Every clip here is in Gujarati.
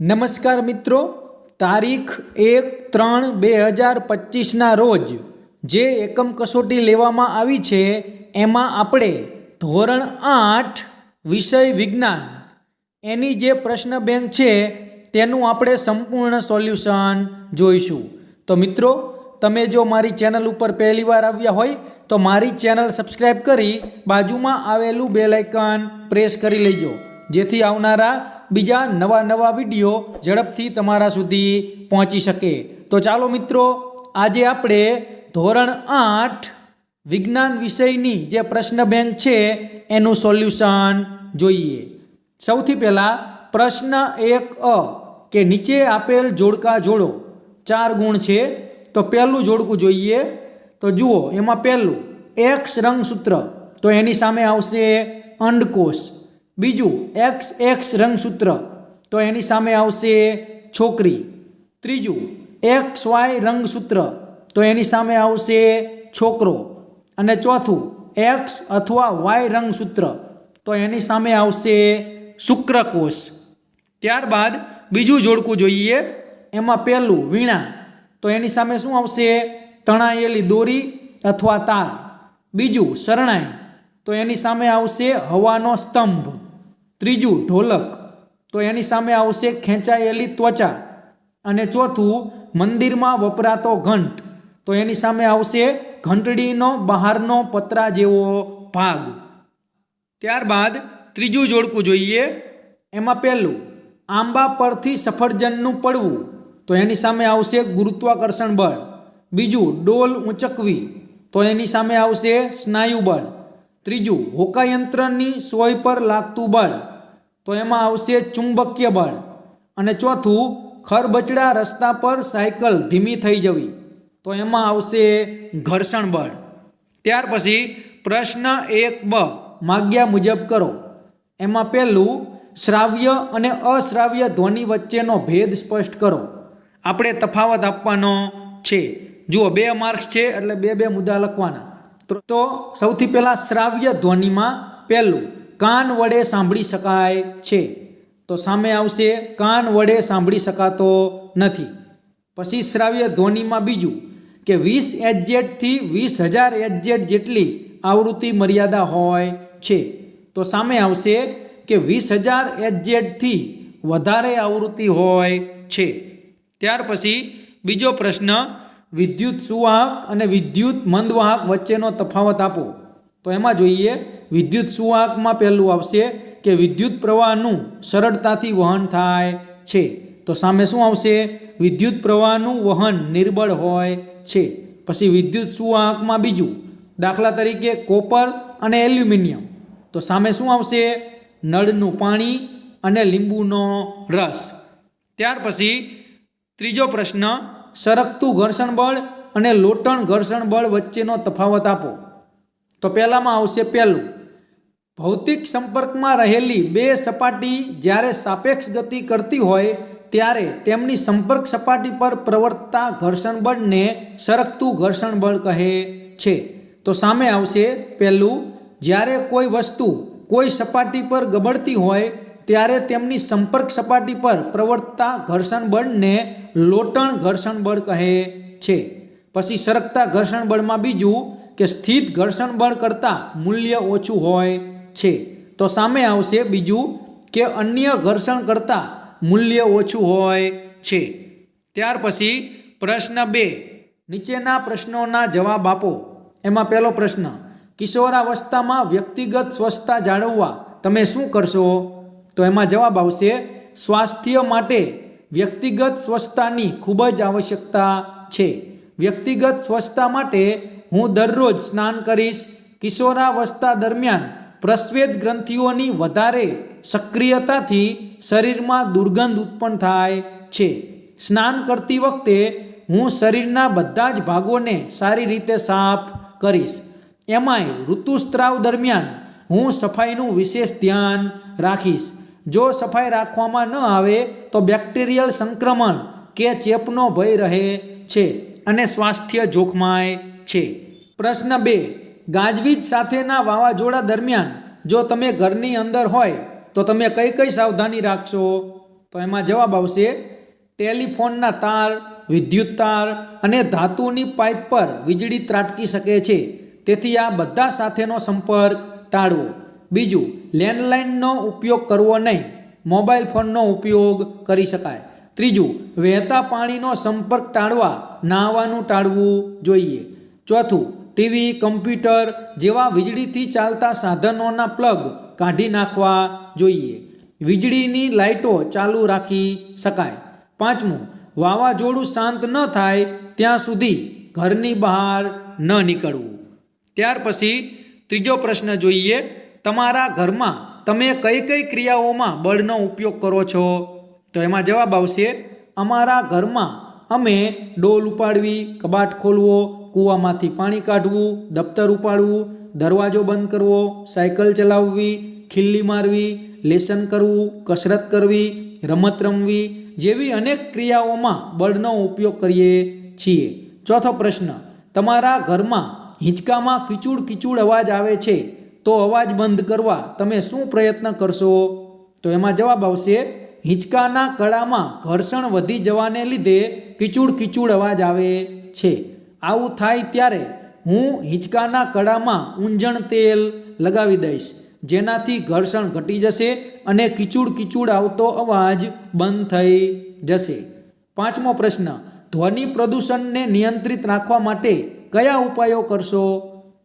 નમસ્કાર મિત્રો, તારીખ એક ત્રણ બે હજાર પચીસના રોજ જે એકમ કસોટી લેવામાં આવી છે, એમાં આપણે ધોરણ આઠ વિષય વિજ્ઞાન, એની જે પ્રશ્ન બેંક છે, તેનું આપણે સંપૂર્ણ સોલ્યુશન જોઈશું. તો મિત્રો, તમે જો મારી ચેનલ ઉપર પહેલીવાર આવ્યા હોય, તો મારી ચેનલ સબસ્ક્રાઈબ કરી બાજુમાં આવેલું બેલાઇકન પ્રેસ કરી લેજો. જેથી આવનારા બીજા નવા નવા વીડિયો ઝડપથી તમારા સુધી પહોંચી શકે. તો ચાલો મિત્રો, આજે આપણે ધોરણ આઠ વિજ્ઞાન વિષયની જે પ્રશ્ન બેંક છે, એનું સોલ્યુશન જોઈએ. સૌથી પહેલાં પ્રશ્ન એક અ, કે નીચે આપેલ જોડકા જોડો. ચાર ગુણ છે. તો પહેલું જોડકું જોઈએ. તો જુઓ, એમાં પહેલું, એક્સ રંગસૂત્ર. તો એની સામે આવશે અંડકોષ. બીજું એક્સ એક્સ રંગસૂત્ર. તો એની સામે આવશે છોકરી. ત્રીજું એક્સ વાય રંગસૂત્ર. તો એની સામે આવશે છોકરો. અને ચોથું એક્સ અથવા વાય રંગસૂત્ર. તો એની સામે આવશે શુક્રકોષ. ત્યારબાદ બીજું જોડકું જોઈએ. એમાં પહેલું વીણા. તો એની સામે શું આવશે? તણાયેલી દોરી અથવા તાર. બીજું શરણાઈ. તો એની સામે આવશે હવાનો સ્તંભ. ત્રીજું ઢોલક. તો એની સામે આવશે ખેંચાયેલી ત્વચા અને ચોથું મંદિરમાં વપરાતો ઘંટ. તો એની સામે આવશે ઘંટડીનો બહારનો પતરા જેવો ભાગ. ત્યારબાદ ત્રીજું જોડકું જોઈએ. એમાં પહેલું, આંબા પરથી સફરજનનું પડવું. તો એની સામે આવશે ગુરુત્વાકર્ષણ બળ. બીજું, ડોલ ઊંચકવી તો એની સામે આવશે સ્નાયુ બળ. ત્રીજું, હોકાયંત્રની સોય પર લાગતું બળ. તો એમાં આવશે ચુંબકીય બળ. અને ચોથું, ખરબચડા રસ્તા પર સાયકલ ધીમી થઈ જવી. તો એમાં આવશે ઘર્ષણ બળ. ત્યાર પછી પ્રશ્ન એક બ, માગ્યા મુજબ કરો. એમાં પહેલું, શ્રાવ્ય અને અશ્રાવ્ય ધ્વનિ વચ્ચેનો ભેદ સ્પષ્ટ કરો. આપણે તફાવત આપવાનો છે. જુઓ, બે માર્ક્સ છે એટલે બે બે મુદ્દા લખવાના. તો- સૌથી પહેલાં શ્રાવ્ય ધ્વનિમાં પહેલું કાન વડે સાંભળી શકાય છે. તો સામે આવશે, કાન વડે સાંભળી શકાતો નથી. પછી શ્રાવ્ય ધ્વનિમાં બીજું કે વીસ એજેટથી વીસ હજાર એજેટ જેટલી આવૃત્તિ મર્યાદા હોય છે. તો સામે આવશે કે વીસ હજાર એજેટથી વધારે આવૃત્તિ હોય છે. ત્યાર પછી બીજો પ્રશ્ન, વિદ્યુત સુવાહક અને વિદ્યુત મંદવાહક વચ્ચેનો તફાવત આપો. તો એમાં જોઈએ, વિદ્યુત સુવાહકમાં પહેલું આવશે કે વિદ્યુત પ્રવાહનું સરળતાથી વહન થાય છે. તો સામે શું આવશે? વિદ્યુત પ્રવાહનું વહન નિર્બળ હોય છે. પછી વિદ્યુત સુવાહકમાં બીજું, દાખલા તરીકે કોપર અને એલ્યુમિનિયમ. તો સામે શું આવશે? નળનું પાણી અને લીંબુનો રસ. ત્યાર પછી ત્રીજો પ્રશ્ન, સરકતું ઘર્ષણ બળ અને લોટણ ઘર્ષણ બળ વચ્ચેનો તફાવત આપો. તો પહેલામાં આવશે પહેલું. ભૌતિક સંપર્કમાં રહેલી બે સપાટી જ્યારે સાપેક્ષ ગતિ કરતી હોય ત્યારે તેમની સંપર્ક સપાટી પર પ્રવર્તતા ઘર્ષણ બળને સરકતું ઘર્ષણ બળ કહે છે. તો સામે આવશે પહેલું. જ્યારે કોઈ વસ્તુ કોઈ સપાટી પર ગબડતી હોય ત્યારે તેમની સંપર્ક સપાટી પર પ્રવર્તતા ઘર્ષણ બળને લોટણ ઘર્ષણ બળ કહે છે. પછી સરકતા ઘર્ષણ બળમાં બીજું. કે સ્થિત ઘર્ષણ બળ કરતાં મૂલ્ય ઓછું હોય છે. તો સામે આવશે બીજું કે અન્ય ઘર્ષણ કરતાં મૂલ્ય ઓછું હોય છે. ત્યાર પછી પ્રશ્ન બે. નીચેના પ્રશ્નોના જવાબ આપો. એમાં પહેલો પ્રશ્ન, કિશોરાવસ્થામાં વ્યક્તિગત સ્વચ્છતા જાળવવા તમે શું કરશો? તો એમાં જવાબ આવશે, સ્વાસ્થ્ય માટે વ્યક્તિગત સ્વચ્છતાની ખૂબ જ આવશ્યકતા છે. વ્યક્તિગત સ્વચ્છતા માટે હું દરરોજ સ્નાન કરીશ કિશોરાવસ્થા દરમિયાન પ્રસ્વેદ ગ્રંથિઓની વધારે સક્રિયતાથી શરીરમાં દુર્ગંધ ઉત્પન્ન થાય છે. સ્નાન કરતી વખતે હું શરીરના બધા જ ભાગોને સારી રીતે સાફ કરીશ. એમાંય ઋતુસ્ત્રાવ દરમિયાન હું સફાઈનું વિશેષ ધ્યાન રાખીશ. જો સફાઈ રાખવામાં ન આવે તો બેક્ટેરિયલ સંક્રમણ કે ચેપનો ભય રહે છે અને સ્વાસ્થ્ય જોખમાય છે. પ્રશ્ન બે. ગાજવીજ સાથેના વાવાઝોડા દરમિયાન જો તમે ઘરની અંદર હોય, તો તમે કઈ કઈ સાવધાની રાખશો? તો એમાં જવાબ આવશે, ટેલિફોનના તાર, વિદ્યુત તાર અને ધાતુની પાઇપ પર વીજળી ત્રાટકી શકે છે. તેથી આ બધા સાથેનો સંપર્ક ટાળવો. બીજું, લેન્ડલાઇનનો ઉપયોગ કરવો નહીં. મોબાઈલ ફોનનો ઉપયોગ કરી શકાય. ત્રીજું, વહેતા પાણીનો સંપર્ક ટાળવા, નાહવાનું ટાળવું જોઈએ. ચોથું ટીવી કમ્પ્યુટર જેવા વીજળીથી ચાલતા સાધનોના પ્લગ કાઢી નાખવા જોઈએ. વીજળીની લાઇટો ચાલુ રાખી શકાય. પાંચમું, વાવાઝોડું શાંત ન થાય ત્યાં સુધી ઘરની બહાર ન નીકળવું. ત્યાર પછી ત્રીજો પ્રશ્ન જોઈએ, તમારા ઘરમાં તમે કઈ કઈ ક્રિયાઓમાં બળનો ઉપયોગ કરો છો? તો એમાં જવાબ આવશે, અમારા ઘરમાં અમે ડોલ ઉપાડવી, કબાટ ખોલવો કૂવામાંથી પાણી કાઢવું, દફતર ઉપાડવું, દરવાજો બંધ કરવો, સાયકલ ચલાવવી, ખિલ્લી મારવી, લેસન કરવું, કસરત કરવી, રમત રમવી જેવી અનેક ક્રિયાઓમાં બળનો ઉપયોગ કરીએ છીએ. ચોથો પ્રશ્ન, તમારા ઘરમાં હિંચકામાં કિચૂડ કીચુડ અવાજ આવે છે, તો અવાજ બંધ કરવા તમે શું પ્રયત્ન કરશો? તો એમાં જવાબ આવશે, હિંચકાના કળામાં ઘર્ષણ વધી જવાને લીધે કિચૂડ કીચુડ અવાજ આવે છે. આવું થાય ત્યારે હું હિંચકાના કડામાં ઊંજણ તેલ લગાવી દઈશ. જેનાથી ઘર્ષણ ઘટી જશે અને કિચુડ કિચુડ આવતો અવાજ બંધ થઈ જશે. પાંચમો પ્રશ્ન, ધ્વનિ પ્રદૂષણને નિયંત્રિત રાખવા માટે કયા ઉપાયો કરશો?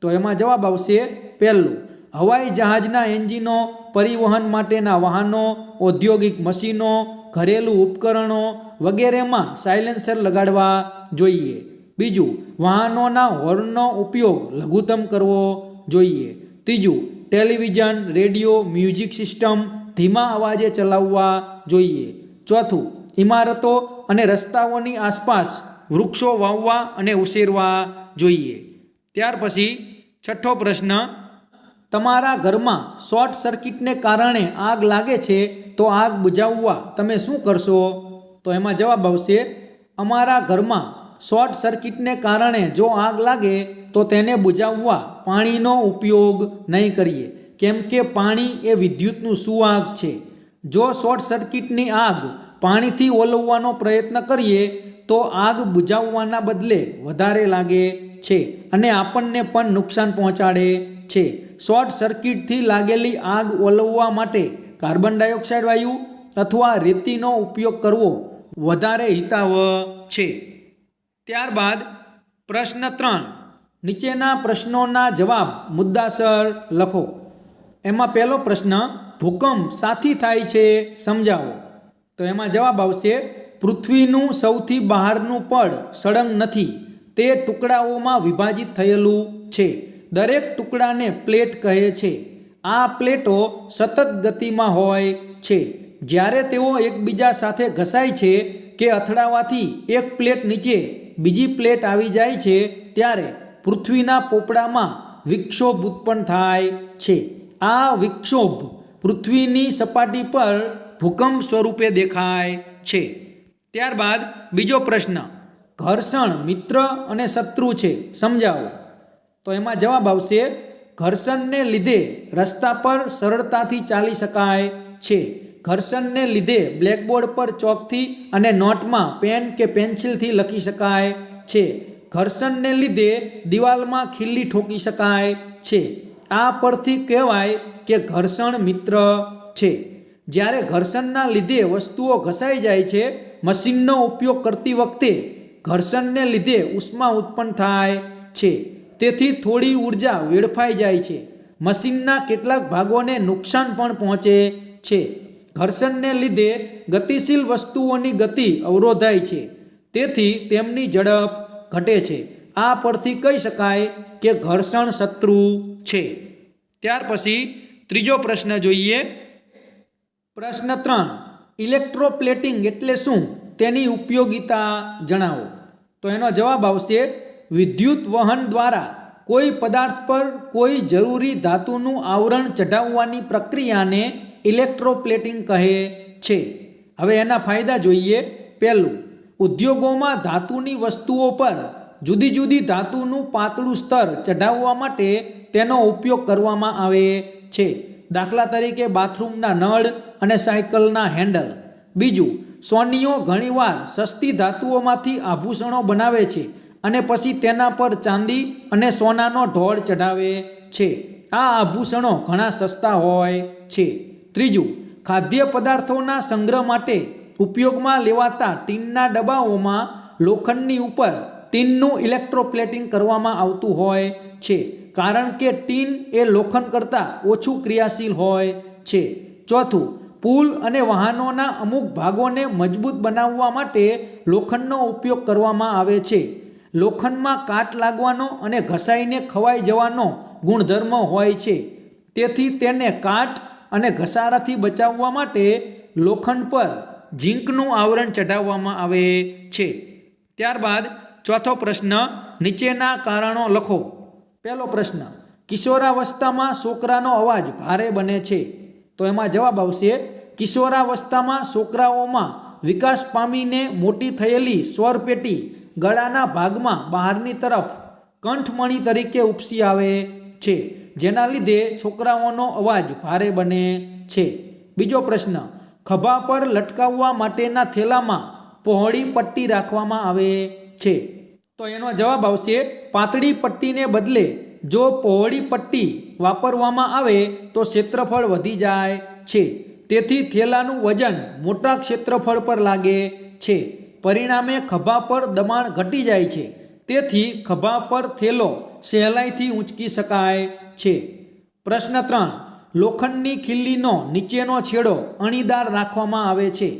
તો એમાં જવાબ આવશે પહેલું, હવાઈ જહાજના એન્જિનો પરિવહન માટેના વાહનો, ઔદ્યોગિક મશીનો, ઘરેલું ઉપકરણો વગેરેમાં સાયલેન્સર લગાડવા જોઈએ. બીજું, વાહનોના હોર્નનો ઉપયોગ લઘુત્તમ કરવો જોઈએ. ત્રીજું, ટેલિવિઝન, રેડિયો, મ્યુઝિક સિસ્ટમ ધીમા અવાજે ચલાવવા જોઈએ. ચોથું, ઇમારતો અને રસ્તાઓની આસપાસ વૃક્ષો વાવવા અને ઉછેરવા જોઈએ. ત્યાર પછી છઠ્ઠો પ્રશ્ન, તમારા ઘરમાં શોર્ટ સર્કિટને કારણે આગ લાગે છે તો આગ બુજાવવા તમે શું કરશો? તો એમાં જવાબ આવશે, અમારા ઘરમાં શોર્ટ સર્કિટને કારણે જો આગ લાગે તો તેને બુજાવવા પાણીનો ઉપયોગ નહીં કરીએ. કેમ કે પાણી એ વિદ્યુતનું સુવાહક છે. જો શોર્ટ સર્કિટની આગ પાણીથી ઓલવવાનો પ્રયત્ન કરીએ, તો આગ બુઝાવવાના બદલે વધારે લાગે છે અને આપણને પણ નુકસાન પહોંચાડે છે. શોર્ટ સર્કિટથી લાગેલી આગ ઓલવવા માટે કાર્બન ડાયોક્સાઇડ વાયુ અથવા રેતીનો ઉપયોગ કરવો વધારે હિતાવહ છે. ત્યારબાદ પ્રશ્ન ત્રણ. નીચેના પ્રશ્નોના જવાબ મુદ્દાસર લખો. એમાં પહેલો પ્રશ્ન, ભૂકંપ સાથી થાય છે, સમજાવો. તો એમાં જવાબ આવશે, પૃથ્વીનું સૌથી બહારનું પડ સળંગ નથી, તે ટુકડાઓમાં વિભાજિત થયેલું છે. દરેક ટુકડાને પ્લેટ કહે છે. આ પ્લેટો સતત ગતિમાં હોય છે. જ્યારે તેઓ એકબીજા સાથે ઘસાય છે કે અથડાવાથી એક પ્લેટ નીચે બીજી પ્લેટ આવી જાય છે ત્યારે પૃથ્વીના પોપડામાં વિક્ષોભ ઉત્પન્ન થાય છે. આ વિક્ષોભ પૃથ્વીની સપાટી પર ભૂકંપ સ્વરૂપે દેખાય છે. ત્યારબાદ બીજો પ્રશ્ન, ઘર્ષણ મિત્ર અને શત્રુ છે, સમજાવો. તો એમાં જવાબ આવશે, ઘર્ષણને લીધે રસ્તા પર સરળતાથી ચાલી શકાય છે. ઘર્ષણને લીધે બ્લેકબોર્ડ પર ચોકથી અને નોટમાં પેન કે પેન્સિલથી લખી શકાય છે. ઘર્ષણને લીધે દિવાલમાં ખીલ્લી ઠોકી શકાય છે. આ પરથી કહેવાય કે ઘર્ષણ મિત્ર છે. જ્યારે ઘર્ષણના લીધે વસ્તુઓ ઘસાઈ જાય છે, મશીનનો ઉપયોગ કરતી વખતે ઘર્ષણને લીધે ઉષ્મા ઉત્પન્ન થાય છે. તેથી થોડી ઊર્જા વેડફાઈ જાય છે. મશીનના કેટલાક ભાગોને નુકસાન પણ પહોંચે છે. ઘર્ષણને લીધે ગતિશીલ વસ્તુઓની ગતિ અવરોધાય છે. તેથી તેમની ઝડપ ઘટે છે. આ પરથી કહી શકાય કે ઘર્ષણ શત્રુ છે. ત્યાર પછી ત્રીજો પ્રશ્ન જોઈએ. પ્રશ્ન ત્રણ, ઇલેક્ટ્રોપ્લેટિંગ એટલે શું? તેની ઉપયોગિતા જણાવો. તો એનો જવાબ આવશે, વિદ્યુત વહન દ્વારા કોઈ પદાર્થ પર કોઈ જરૂરી ધાતુનું આવરણ ચઢાવવાની પ્રક્રિયાને ઇલેક્ટ્રોપ્લેટિંગ કહે છે. હવે એના ફાયદા જોઈએ. પહેલું, ઉદ્યોગોમાં ધાતુની વસ્તુઓ પર જુદી જુદી ધાતુનું પાતળું સ્તર ચઢાવવા માટે તેનો ઉપયોગ કરવામાં આવે છે. દાખલા તરીકે બાથરૂમના નળ અને સાયકલના હેન્ડલ. બીજું, સોનીઓ ઘણીવાર સસ્તી ધાતુઓમાંથી આભૂષણો બનાવે છે અને પછી તેના પર ચાંદી અને સોનાનો ઢોળ ચઢાવે છે. આ આભૂષણો ઘણા સસ્તા હોય છે. ત્રીજું ખાદ્ય પદાર્થોના સંગ્રહ માટે ઉપયોગમાં લેવાતા ટીનના ડબ્બાઓમાં લોખંડની ઉપર ટીનનું ઇલેક્ટ્રોપ્લેટિંગ કરવામાં આવતું હોય છે, કારણ કે ટીન એ લોખંડ કરતાં ઓછું ક્રિયાશીલ હોય છે. ચોથું, પુલ અને વાહનોના અમુક ભાગોને મજબૂત બનાવવા માટે લોખંડનો ઉપયોગ કરવામાં આવે છે. લોખંડમાં કાટ લાગવાનો અને ઘસાઈને ખવાઈ જવાનો ગુણધર્મ હોય છે, તેથી તેને કાટ અને ઘસારાથી બચાવવા માટે લોખંડ પર ઝીંકનું આવરણ ચઢાવવામાં આવે છે. ત્યારબાદ ચોથો પ્રશ્ન, નીચેના કારણો લખો. પહેલો પ્રશ્ન, કિશોરાવસ્થામાં છોકરાનો અવાજ ભારે બને છે. તો એમાં જવાબ આવશે, કિશોરાવસ્થામાં છોકરાઓમાં વિકાસ પામીને મોટી થયેલી સ્વરપેટી ગળાના ભાગમાં બહારની તરફ કંઠમણી તરીકે ઉપસી આવે છે. જેના લીધે છોકરાઓનો અવાજ ભારે બને છે. બીજો પ્રશ્ન, ખભા પર લટકાવવા માટેના થેલામાં પહોળી પટ્ટી રાખવામાં આવે છે. તો એનો જવાબ આવશે, પાતળી પટ્ટીને બદલે જો પહોળી પટ્ટી વાપરવામાં આવે તો ક્ષેત્રફળ વધી જાય છે. તેથી થેલાનું વજન મોટા ક્ષેત્રફળ પર લાગે છે. પરિણામે ખભા પર દબાણ ઘટી જાય છે. તેથી ખભા પર થેલો સહેલાઈથી ઊંચકી શકાય છે. પ્રશ્ન ત્રણ. લોખંડની ખીલ્લીનો નીચેનો છેડો અણીદાર રાખવામાં આવે છે.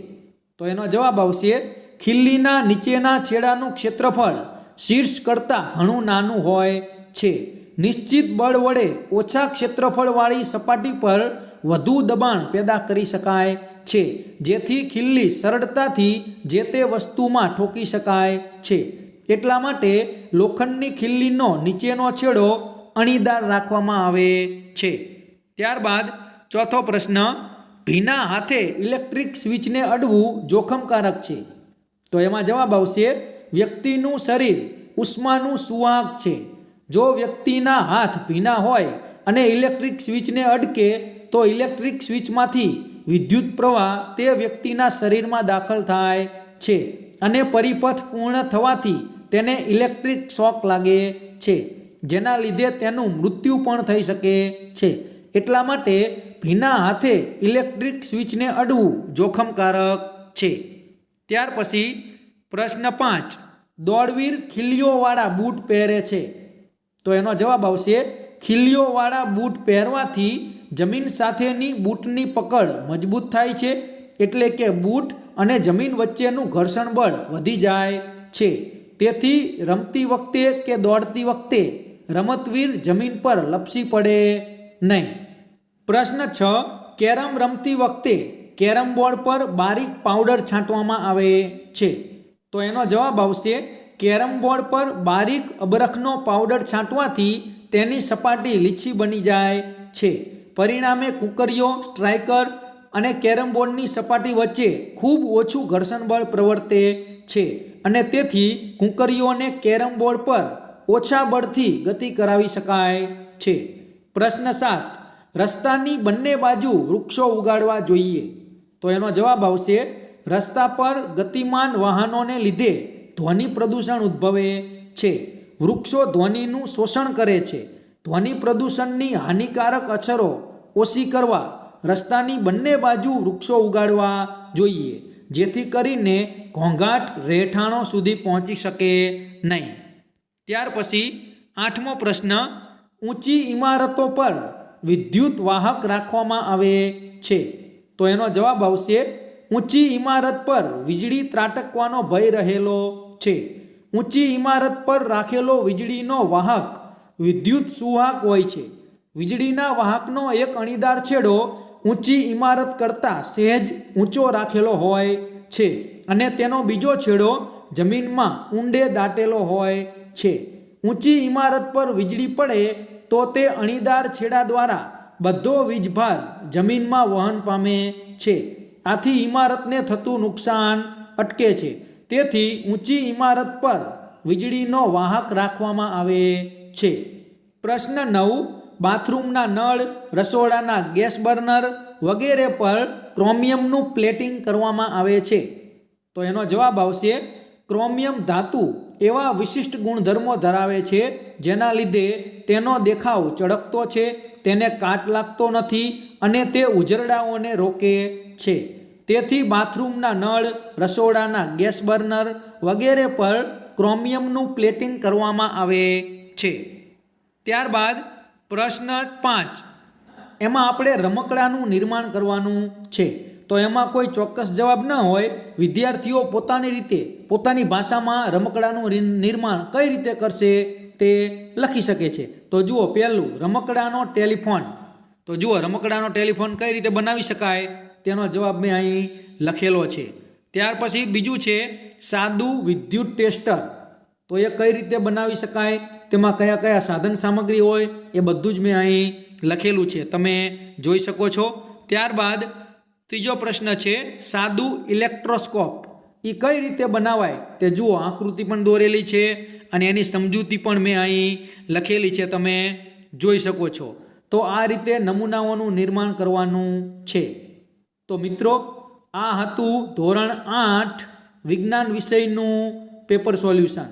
તો એનો જવાબ આવશે, ખીલ્લીના નીચેના છેડાનું ક્ષેત્રફળ શીર્ષ કરતાં ઘણું નાનું હોય છે. નિશ્ચિત બળ વડે ઓછા ક્ષેત્રફળવાળી સપાટી પર વધુ દબાણ પેદા કરી શકાય છે, જેથી ખીલ્લી સરળતાથી જે તે વસ્તુમાં ઠોકી શકાય છે. એટલા માટે લોખંડની ખીલ્લીનો નીચેનો છેડો અણીદાર રાખવામાં આવે છે. ત્યારબાદ ચોથો પ્રશ્ન, ભીના હાથે ઇલેક્ટ્રિક સ્વિચને અડવું જોખમકારક છે? તો એમાં જવાબ આવશે, વ્યક્તિનું શરીર ઉષ્માનું સુવાહક છે. જો વ્યક્તિના હાથ ભીના હોય અને ઇલેક્ટ્રિક સ્વિચને અડકે, તો ઇલેક્ટ્રિક સ્વિચમાંથી વિદ્યુત પ્રવાહ તે વ્યક્તિના શરીરમાં દાખલ થાય છે અને પરિપથ પૂર્ણ થવાથી તેને ઇલેક્ટ્રિક શોક લાગે છે. જેના લીધે તેનું મૃત્યુ પણ થઈ શકે છે. એટલા માટે ભીના હાથે ઇલેક્ટ્રિક સ્વિચને અડવું જોખમકારક છે. ત્યાર પછી પ્રશ્ન પાંચ, દોડવીર ખીલીઓવાળા બૂટ પહેરે છે. તો એનો જવાબ આવશે, ખીલીઓવાળા બૂટ પહેરવાથી જમીન સાથેની બૂટની પકડ મજબૂત થાય છે, એટલે કે બૂટ અને જમીન વચ્ચેનું ઘર્ષણ બળ વધી જાય છે. તેથી રમતી વખતે કે દોડતી વખતે રમતવીર જમીન પર લપસી પડે નહીં. પ્રશ્ન છ, કેરમ રમતી વખતે કેરમ બોર્ડ પર બારીક પાવડર છાંટવામાં આવે છે? તો એનો જવાબ આવશે, કેરમ બોર્ડ પર બારીક અબરખનો પાવડર છાંટવાથી તેની સપાટી લીછી બની જાય છે. પરિણામે કુકરીઓ, સ્ટ્રાઇકર અને કેરમ બોર્ડની સપાટી વચ્ચે ખૂબ ઓછું ઘર્ષણ બળ પ્રવર્તે છે અને તેથી કુંકરીઓને કેરમ બોર્ડ પર ઓછા બળથી ગતિ કરાવી શકાય છે. પ્રશ્ન સાત, રસ્તાની બંને બાજુ વૃક્ષો ઉગાડવા જોઈએ. તો એનો જવાબ આવશે, રસ્તા પર ગતિમાન વાહનોને લીધે ધ્વનિ પ્રદૂષણ ઉદ્ભવે છે. વૃક્ષો ધ્વનિનું શોષણ કરે છે. ધ્વનિ પ્રદૂષણની હાનિકારક અસરો ઓછી કરવા રસ્તાની બંને બાજુ વૃક્ષો ઉગાડવા જોઈએ, જેથી કરીને ઘોંઘાટ રહેઠાણો સુધી પહોંચી શકે નહીં. ત્યાર પછી આઠમો પ્રશ્ન, ઊંચી ઇમારતો પર વિદ્યુત વાહક રાખવામાં આવે છે. તો એનો જવાબ આવશે, ઊંચી ઇમારત પર વીજળી ત્રાટકવાનો ભય રહેલો છે. ઊંચી ઇમારત પર રાખેલો વીજળીનો વાહક વિદ્યુત સુવાહક હોય છે. વીજળીના વાહકનો એક અણીદાર છેડો ઊંચી ઇમારત કરતાં સહેજ ઊંચો રાખેલો હોય છે. અને તેનો બીજો છેડો જમીનમાં ઊંડે દાટેલો હોય છે. ઊંચી ઇમારત પર વીજળી પડે તો તે અણીદાર છેડા દ્વારા બધો વીજભાર જમીનમાં વહન પામે છે. આથી ઇમારતને થતું નુકસાન અટકે છે. તેથી ઊંચી ઇમારત પર વીજળીનો વાહક રાખવામાં આવે છે. પ્રશ્ન નવ, બાથરૂમના નળ, રસોડાના ગેસ બર્નર વગેરે પર ક્રોમિયમનું પ્લેટિંગ કરવામાં આવે છે. તો એનો જવાબ આવશે ક્રોમિયમ ધાતુ એવા વિશિષ્ટ ગુણધર્મો ધરાવે છે, જેના લીધે તેનો દેખાવ ચળકતો છે, તેને કાટ લાગતો નથી અને તે ઉજરડાઓને રોકે છે. તેથી બાથરૂમના નળ, રસોડાના ગેસ બર્નર વગેરે પર ક્રોમિયમનું પ્લેટિંગ કરવામાં આવે છે. ત્યારબાદ પ્રશ્ન પાંચ. એમાં આપણે રમકડાનું નિર્માણ કરવાનું છે. તો એમાં કોઈ ચોક્કસ જવાબ ન હોય, વિદ્યાર્થીઓ પોતાની રીતે, પોતાની ભાષામાં રમકડાનું નિર્માણ કઈ રીતે કરશે તે લખી શકે છે. તો જુઓ પહેલું, રમકડાનો ટેલિફોન. તો જુઓ રમકડાનો ટેલિફોન કઈ રીતે બનાવી શકાય, તેનો જવાબ મેં અહીં લખેલો છે. ત્યાર પછી બીજું છે, સાદું વિદ્યુત ટેસ્ટર. તો એ કઈ રીતે બનાવી શકાય, તેમાં કયા કયા સાધન સામગ્રી હોય, એ બધું જ મેં અહીં લખેલું છે. તમે જોઈ શકો છો. ત્યારબાદ ત્રીજો પ્રશ્ન છે, સાદું ઇલેક્ટ્રોસ્કોપ. એ કઈ રીતે બનાવાય? તે જુઓ, આકૃતિ પણ દોરેલી છે અને એની સમજૂતી પણ મેં અહીં લખેલી છે, તમે જોઈ શકો છો. તો આ રીતે નમૂનાઓનું નિર્માણ કરવાનું છે. તો મિત્રો, આ હતું ધોરણ આઠ વિજ્ઞાન વિષયનું પેપર સોલ્યુશન.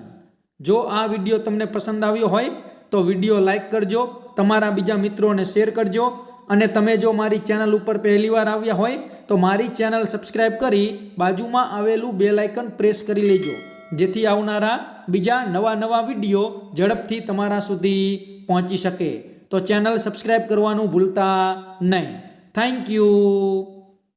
જો આ વીડિયો તમને પસંદ આવ્યો હોય, તો વીડિયો લાઇક કરજો, તમારા બીજા મિત્રોને શેર કરજો અને તમે જો મારી ચેનલ ઉપર પહેલીવાર આવ્યા હોય, તો મારી ચેનલ સબસ્ક્રાઈબ કરી બાજુમાં આવેલું બેલ આઇકન પ્રેસ કરી લેજો. જેથી આવનારા બીજા નવા નવા વીડિયો ઝડપથી તમારા સુધી પહોંચી શકે. તો ચેનલ સબસ્ક્રાઈબ કરવાનું ભૂલતા નહીં. Thank you.